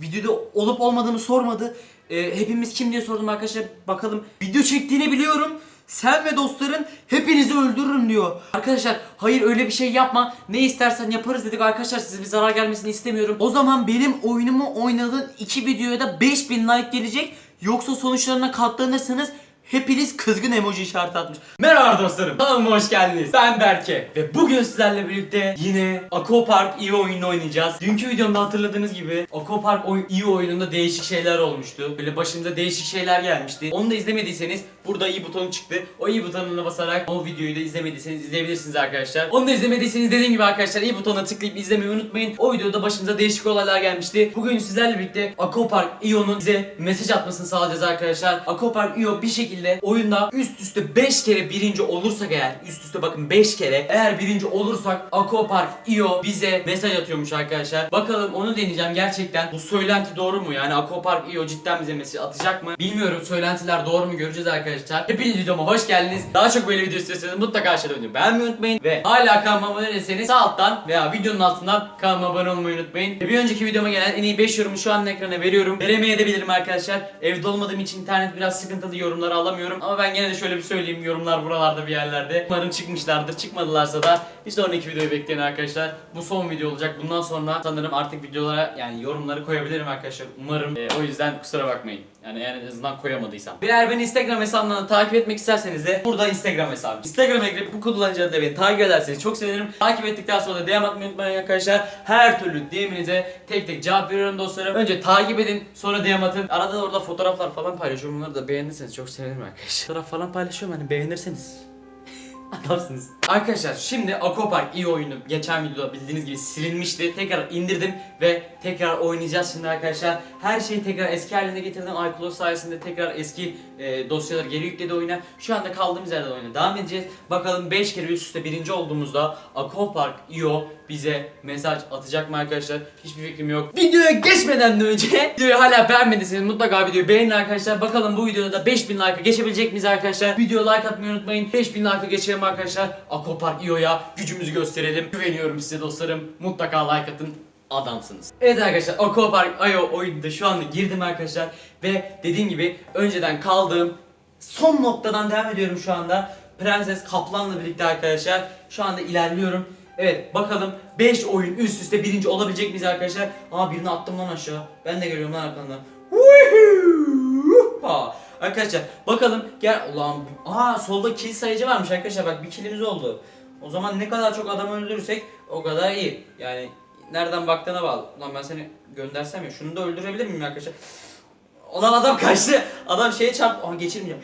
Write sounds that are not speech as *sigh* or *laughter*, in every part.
Videoda olup olmadığımı sormadı. Ee, hepimiz kim diye sordum arkadaşlar. Bakalım video çektiğini biliyorum. Sen ve dostların hepinizi öldürürüm diyor. Arkadaşlar hayır öyle bir şey yapma. Ne istersen yaparız dedik arkadaşlar. Size bir zarar gelmesini istemiyorum. O zaman benim oyunumu oynadığın iki videoya da 5000 like gelecek. Yoksa sonuçlarına katlanırsanız hepiniz kızgın emoji işareti atmış. Merhaba dostlarım. Kanalıma hoş geldiniz. Ben Berke. Ve bugün sizlerle birlikte yine Aquapark iyi oyununu oynayacağız. Dünkü videomda hatırladığınız gibi Aquapark oy- iyi oyununda değişik şeyler olmuştu. Böyle başımıza değişik şeyler gelmişti. Onu da izlemediyseniz burada iyi butonu çıktı. O iyi butonuna basarak o videoyu da izlemediyseniz izleyebilirsiniz arkadaşlar. Onu da izlemediyseniz dediğim gibi arkadaşlar iyi butona tıklayıp izlemeyi unutmayın. O videoda başımıza değişik olaylar gelmişti. Bugün sizlerle birlikte Aquapark IO'nun bize mesaj atmasını sağlayacağız arkadaşlar. Aquapark IO bir şekilde oyunda üst üste 5 kere birinci olursak eğer üst üste bakın 5 kere eğer birinci olursak Aquapark IO bize mesaj atıyormuş arkadaşlar. Bakalım onu deneyeceğim gerçekten. Bu söylenti doğru mu? Yani Aquapark IO cidden bize mesaj atacak mı? Bilmiyorum söylentiler doğru mu göreceğiz arkadaşlar. Hepiniz videoma hoş geldiniz. Daha çok böyle video istiyorsanız mutlaka aşağıda videoyu beğenmeyi unutmayın. Ve hala kanalıma abone değilseniz sağ alttan veya videonun altından kanalıma abone olmayı unutmayın. Ve bir önceki videoma gelen en iyi 5 yorumu şu an ekrana veriyorum. Veremeyebilirim arkadaşlar. Evde olmadığım için internet biraz sıkıntılı yorumları alamıyorum. Ama ben gene de şöyle bir söyleyeyim yorumlar buralarda bir yerlerde. Umarım çıkmışlardır. Çıkmadılarsa da bir sonraki videoyu bekleyin arkadaşlar. Bu son video olacak. Bundan sonra sanırım artık videolara yani yorumları koyabilirim arkadaşlar. Umarım. Ee, o yüzden kusura bakmayın. Yani eğer en azından koyamadıysam. Eğer beni Instagram hesabından takip etmek isterseniz de burada Instagram hesabım. Instagram'a girip bu kullanıcı adıyla beni takip ederseniz çok sevinirim. Takip ettikten sonra da DM atmayı unutmayın arkadaşlar. Her türlü DM'inize tek tek cevap veriyorum dostlarım. Önce takip edin sonra DM atın. Arada da orada fotoğraflar falan paylaşıyorum. Bunları da beğenirseniz çok sevinirim arkadaşlar. Fotoğraf falan paylaşıyorum hani beğenirseniz. Adamsınız. Arkadaşlar şimdi Aquapark iyi oyunu geçen videoda bildiğiniz gibi silinmişti. Tekrar indirdim ve tekrar oynayacağız şimdi arkadaşlar. Her şeyi tekrar eski haline getirdim. iCloud sayesinde tekrar eski e, dosyaları geri yükledi oyuna. Şu anda kaldığımız yerden oyuna devam edeceğiz. Bakalım 5 kere üst üste birinci olduğumuzda Aquapark IO bize mesaj atacak mı arkadaşlar? Hiçbir fikrim yok. Videoya geçmeden önce *laughs* videoyu hala beğenmediyseniz mutlaka videoyu beğenin arkadaşlar. Bakalım bu videoda da 5000 like'a geçebilecek miyiz arkadaşlar? Videoya like atmayı unutmayın. 5000 like'a geçelim arkadaşlar. Aquapark IO'ya gücümüzü gösterelim. Güveniyorum size dostlarım. Mutlaka like atın. Adamsınız. Evet arkadaşlar Aquapark IO oyununda şu anda girdim arkadaşlar. Ve dediğim gibi önceden kaldığım son noktadan devam ediyorum şu anda. Prenses Kaplan'la birlikte arkadaşlar. Şu anda ilerliyorum. Evet bakalım 5 oyun üst üste birinci olabilecek miyiz arkadaşlar? Aa birini attım lan aşağı. Ben de geliyorum lan arkandan. Hoppa. Arkadaşlar bakalım gel ulan aa solda kill sayıcı varmış arkadaşlar bak bir killimiz oldu. O zaman ne kadar çok adam öldürürsek o kadar iyi. Yani nereden baktığına bağlı. Ulan ben seni göndersem ya şunu da öldürebilir miyim arkadaşlar? Ulan adam kaçtı. Adam şeye çarptı. Aha geçirmeyeceğim.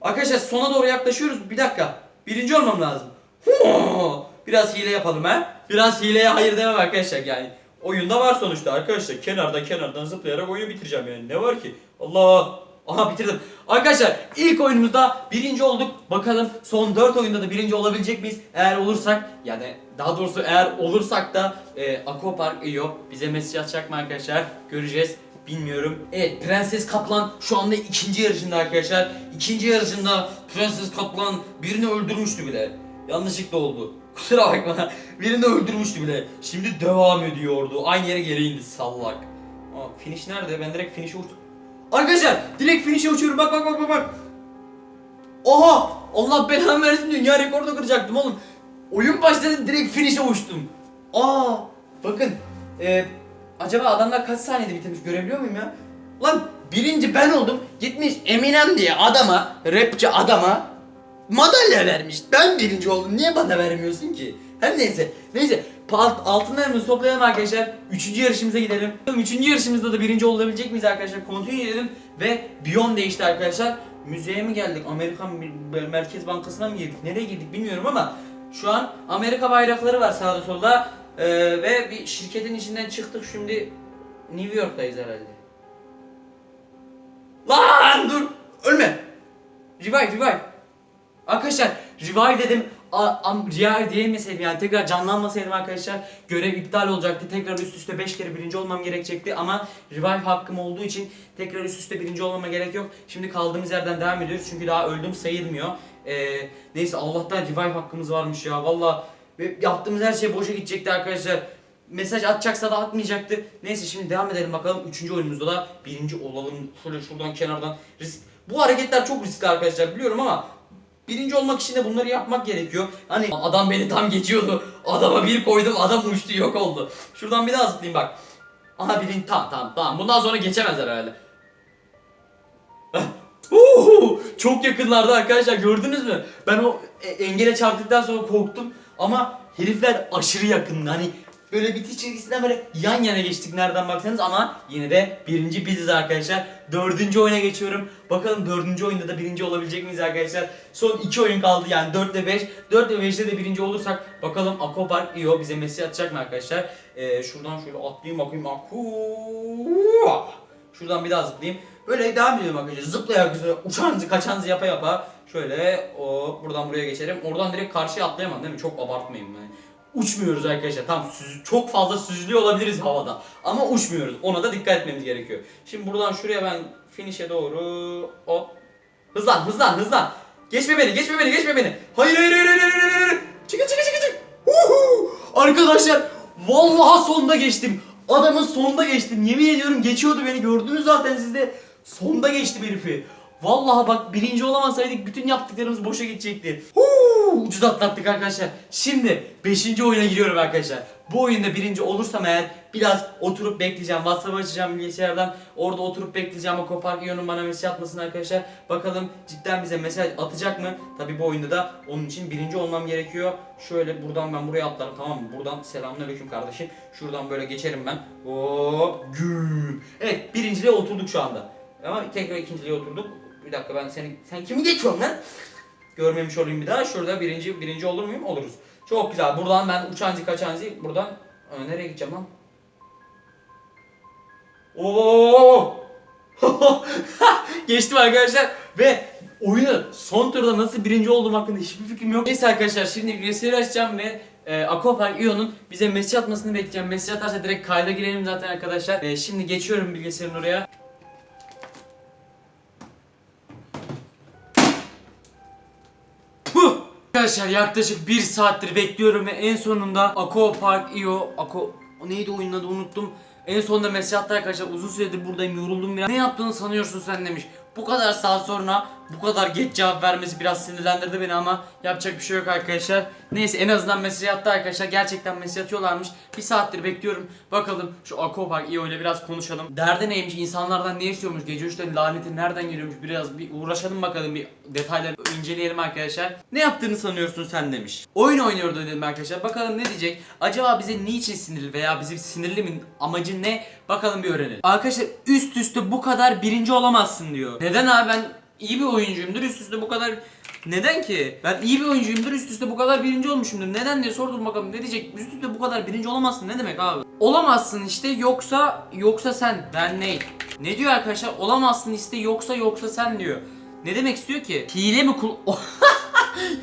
Arkadaşlar sona doğru yaklaşıyoruz. Bir dakika. Birinci olmam lazım. *laughs* Biraz hile yapalım ha. Biraz hileye hayır demem arkadaşlar yani. Oyunda var sonuçta arkadaşlar. Kenarda kenardan zıplayarak oyunu bitireceğim yani. Ne var ki? Allah. Aha bitirdim. Arkadaşlar ilk oyunumuzda birinci olduk. Bakalım son 4 oyunda da birinci olabilecek miyiz? Eğer olursak yani daha doğrusu eğer olursak da e, Aquapark IO bize mesaj atacak mı arkadaşlar? Göreceğiz. Bilmiyorum. Evet Prenses Kaplan şu anda ikinci yarışında arkadaşlar. İkinci yarışında Prenses Kaplan birini öldürmüştü bile. Yanlışlıkla oldu. Kusura bakma. *laughs* Birini öldürmüştü bile. Şimdi devam ediyordu. Aynı yere geri indi sallak. Aa, finish nerede? Ben direkt finish'e uçtum. Arkadaşlar direkt finish'e uçuyorum. Bak bak bak bak bak. Oha! Allah belanı versin dünya rekorunu kıracaktım oğlum. Oyun başladı direkt finish'e uçtum. Aa! Bakın. Ee, acaba adamlar kaç saniyede bitirmiş görebiliyor muyum ya? Lan birinci ben oldum. Gitmiş Eminem diye adama, rapçi adama madalya vermiş. Ben birinci oldum. Niye bana vermiyorsun ki? Her neyse. Neyse. Alt, altınlarımızı toplayalım arkadaşlar. Üçüncü yarışımıza gidelim. Üçüncü yarışımızda da birinci olabilecek miyiz arkadaşlar? Continue edelim. Ve Beyond değişti arkadaşlar. Müzeye mi geldik? Amerikan Merkez Bankası'na mı girdik? Nereye girdik bilmiyorum ama şu an Amerika bayrakları var sağda solda. Ee, ve bir şirketin içinden çıktık şimdi New York'tayız herhalde. Lan dur! Ölme! Revive, revive! Arkadaşlar revive dedim. Revive diyemeseydim yani tekrar canlanmasaydım arkadaşlar görev iptal olacaktı. Tekrar üst üste 5 kere birinci olmam gerekecekti ama revive hakkım olduğu için tekrar üst üste birinci olmama gerek yok. Şimdi kaldığımız yerden devam ediyoruz çünkü daha öldüm sayılmıyor. Ee, neyse Allah'tan revive hakkımız varmış ya valla. Yaptığımız her şey boşa gidecekti arkadaşlar. mesaj atacaksa da atmayacaktı. Neyse şimdi devam edelim bakalım. Üçüncü oyunumuzda da birinci olalım. Şöyle şuradan kenardan risk. Bu hareketler çok riskli arkadaşlar biliyorum ama birinci olmak için de bunları yapmak gerekiyor. Hani adam beni tam geçiyordu. Adama bir koydum adam uçtu yok oldu. Şuradan bir daha zıplayayım bak. Aha birinci tamam tamam tamam. Bundan sonra geçemezler herhalde. Uhu, çok yakınlarda arkadaşlar gördünüz mü? Ben o e- engele çarptıktan sonra korktum ama herifler aşırı yakındı. Hani böyle bitiş çizgisinden böyle yan yana geçtik nereden baksanız ama yine de birinci biziz arkadaşlar. Dördüncü oyuna geçiyorum. Bakalım dördüncü oyunda da birinci olabilecek miyiz arkadaşlar? Son iki oyun kaldı yani 4 ve 5. 4 ve 5'te de birinci olursak bakalım Aquapark IO bize Messi atacak mı arkadaşlar? Ee, şuradan şöyle atlayayım bakayım. Aku. Şuradan bir daha zıplayayım. Böyle devam ediyorum arkadaşlar. Zıplayarak güzel uçağınızı kaçanızı yapa yapa. Şöyle o buradan buraya geçerim. Oradan direkt karşıya atlayamam değil mi? Çok abartmayayım yani. Uçmuyoruz arkadaşlar. Tam süz- çok fazla süzülüyor olabiliriz havada. Ama uçmuyoruz. Ona da dikkat etmemiz gerekiyor. Şimdi buradan şuraya ben finish'e doğru hop. Hızlan hızlan hızlan. Geçme beni geçme beni geçme beni. Hayır hayır hayır hayır hayır. hayır. Çıkın çıkın çıkın çıkın. Uhu! Arkadaşlar vallahi sonda geçtim. Adamın sonda geçtim. Yemin ediyorum geçiyordu beni. Gördünüz zaten siz de. Sonda geçtim herifi. Vallahi bak birinci olamasaydık bütün yaptıklarımız boşa gidecekti. Huu, ucuz atlattık arkadaşlar. Şimdi 5. oyuna giriyorum arkadaşlar. Bu oyunda birinci olursam eğer biraz oturup bekleyeceğim. WhatsApp açacağım bilgisayardan. Orada oturup bekleyeceğim. O Kopark İyon'un bana mesaj atmasın arkadaşlar. Bakalım cidden bize mesaj atacak mı? Tabi bu oyunda da onun için birinci olmam gerekiyor. Şöyle buradan ben buraya atlarım tamam mı? Buradan selamünaleyküm kardeşim. Şuradan böyle geçerim ben. Hop güm. Evet birinciliğe oturduk şu anda. Ama tekrar ikinciliğe oturduk. Bir dakika ben seni sen kimi geçiyorsun lan? Görmemiş olayım bir daha. Şurada birinci birinci olur muyum? Oluruz. Çok güzel. Buradan ben uçancı kaçancı buradan Aa, nereye gideceğim lan? Oo! *laughs* Geçtim arkadaşlar ve oyunu son turda nasıl birinci olduğum hakkında hiçbir fikrim yok. Neyse arkadaşlar şimdi bilgisayarı açacağım ve e, Aquapark Ion'un bize mesaj atmasını bekleyeceğim. Mesaj atarsa direkt kayda girelim zaten arkadaşlar. E, şimdi geçiyorum bilgisayarın oraya. Arkadaşlar yaklaşık bir saattir bekliyorum ve en sonunda Aqua Park Io Aqua o neydi oyunun adı unuttum. En sonunda mesaj attı arkadaşlar uzun süredir buradayım yoruldum biraz. Ne yaptığını sanıyorsun sen demiş. Bu kadar saat sonra bu kadar geç cevap vermesi biraz sinirlendirdi beni ama yapacak bir şey yok arkadaşlar. Neyse en azından mesaj attı arkadaşlar. Gerçekten mesaj atıyorlarmış. Bir saattir bekliyorum. Bakalım şu Aquapark İO ile biraz konuşalım. Derdi neymiş? İnsanlardan ne istiyormuş? Gece 3'te laneti nereden geliyormuş? Biraz bir uğraşalım bakalım. Bir detayları inceleyelim arkadaşlar. Ne yaptığını sanıyorsun sen demiş. Oyun oynuyordu dedim arkadaşlar. Bakalım ne diyecek? Acaba bize niçin sinirli veya bizi sinirli mi? Amacı ne? Bakalım bir öğrenelim. Arkadaşlar üst üste bu kadar birinci olamazsın diyor. Neden abi ben iyi bir oyuncuyumdur üst üste bu kadar neden ki? Ben iyi bir oyuncuyumdur üst üste bu kadar birinci olmuşumdur. Neden diye sordum bakalım ne diyecek? Üst üste bu kadar birinci olamazsın ne demek abi? Olamazsın işte yoksa yoksa sen. Ben ney? Ne diyor arkadaşlar? Olamazsın işte yoksa yoksa sen diyor. Ne demek istiyor ki? Hile mi kul... *laughs*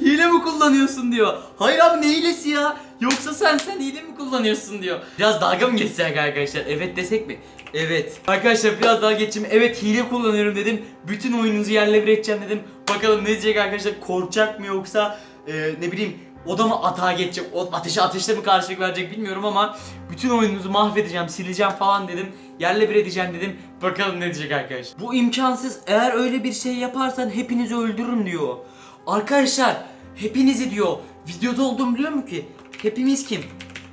hile mi kullanıyorsun diyor. Hayır abi ne hilesi ya? Yoksa sen sen hile mi kullanıyorsun diyor. Biraz dalga mı geçsek arkadaşlar? Evet desek mi? Evet. Arkadaşlar biraz daha geçeyim. Evet hile kullanıyorum dedim. Bütün oyununuzu yerle bir edeceğim dedim. Bakalım ne diyecek arkadaşlar? Korkacak mı yoksa e, ne bileyim o atağa geçecek? O ateşe ateşle mi karşılık verecek bilmiyorum ama bütün oyununuzu mahvedeceğim, sileceğim falan dedim. Yerle bir edeceğim dedim. Bakalım ne diyecek arkadaşlar. Bu imkansız. Eğer öyle bir şey yaparsan hepinizi öldürürüm diyor. Arkadaşlar hepinizi diyor. Videoda olduğumu biliyor mu ki? Hepimiz kim?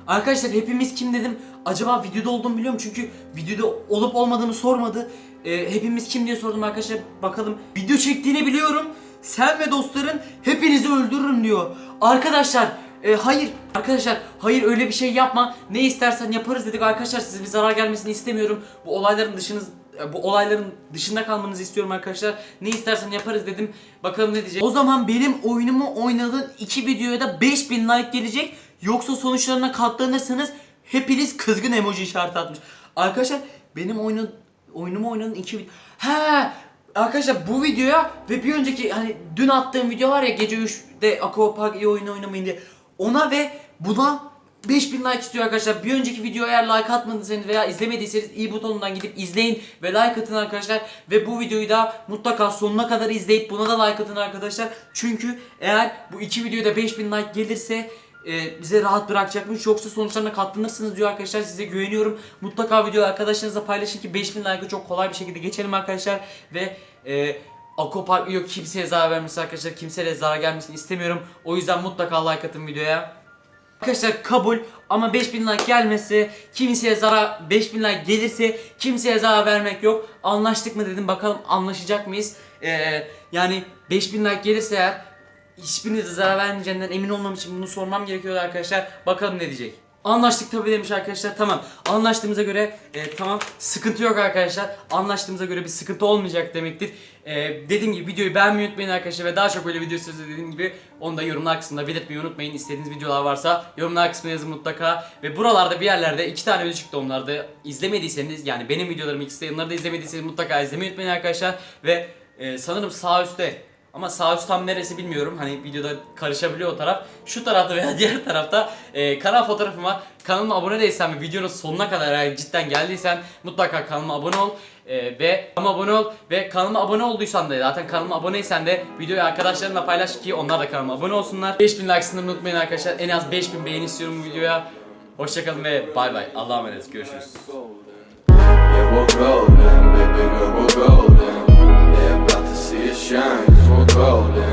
Arkadaşlar hepimiz kim dedim. Acaba videoda olduğumu biliyorum çünkü videoda olup olmadığımı sormadı. Ee, hepimiz kim diye sordum arkadaşlar. Bakalım video çektiğini biliyorum. Sen ve dostların hepinizi öldürürüm diyor. Arkadaşlar e, hayır arkadaşlar hayır öyle bir şey yapma. Ne istersen yaparız dedik arkadaşlar size bir zarar gelmesini istemiyorum. Bu olayların dışınız e, bu olayların dışında kalmanızı istiyorum arkadaşlar. Ne istersen yaparız dedim. Bakalım ne diyecek. O zaman benim oyunumu oynadığın iki videoya da 5000 like gelecek. Yoksa sonuçlarına katlanırsanız hepiniz kızgın emoji işareti atmış. Arkadaşlar benim oyunu oyunumu oynadığın iki. He Arkadaşlar bu videoya ve bir önceki hani dün attığım video var ya gece 3'te Aquapark iyi oyunu oynamayın diye. Ona ve buna 5000 like istiyor arkadaşlar. Bir önceki videoya eğer like atmadıysanız veya izlemediyseniz i butonundan gidip izleyin ve like atın arkadaşlar. Ve bu videoyu da mutlaka sonuna kadar izleyip buna da like atın arkadaşlar. Çünkü eğer bu iki videoda 5000 like gelirse e, bize rahat bırakacakmış yoksa sonuçlarına katlanırsınız diyor arkadaşlar size güveniyorum. Mutlaka videoyu arkadaşlarınızla paylaşın ki 5000 like'ı çok kolay bir şekilde geçelim arkadaşlar ve e, Akopark yok kimseye zarar vermesin arkadaşlar kimseye zarar gelmesini istemiyorum. O yüzden mutlaka like atın videoya. Arkadaşlar kabul ama 5000 like gelmesi kimseye zarar 5000 like gelirse kimseye zarar vermek yok. Anlaştık mı dedim bakalım anlaşacak mıyız? Ee, yani 5000 like gelirse eğer hiçbirinize zarar vermeyeceğinden emin olmam için bunu sormam gerekiyor arkadaşlar. Bakalım ne diyecek. Anlaştık tabii demiş arkadaşlar. Tamam. Anlaştığımıza göre e, tamam sıkıntı yok arkadaşlar. Anlaştığımıza göre bir sıkıntı olmayacak demektir. E, dediğim gibi videoyu beğenmeyi unutmayın arkadaşlar ve daha çok böyle video istiyorsanız dediğim gibi onu da yorumlar kısmında belirtmeyi unutmayın. İstediğiniz videolar varsa yorumlar kısmına yazın mutlaka. Ve buralarda bir yerlerde iki tane video çıktı onlarda. izlemediyseniz yani benim videolarımı ikisi de onları da izlemediyseniz mutlaka izlemeyi unutmayın arkadaşlar. Ve e, sanırım sağ üstte ama sağ üst tam neresi bilmiyorum. Hani videoda karışabiliyor o taraf. Şu tarafta veya *laughs* diğer tarafta e, kanal fotoğrafıma kanalıma abone değilsen ve videonun sonuna kadar eğer cidden geldiysen mutlaka kanalıma abone ol. E, ve kanalıma abone ol ve kanalıma abone olduysan da zaten kanalıma aboneysen de videoyu arkadaşlarınla paylaş ki onlar da kanalıma abone olsunlar. 5000 like sınırını unutmayın arkadaşlar. En az 5000 beğeni istiyorum bu videoya. Hoşçakalın ve bay bay. Allah'a emanet. Görüşürüz. Yeah, we're golden, baby girl, we're golden. They're about to see it shine. rolling.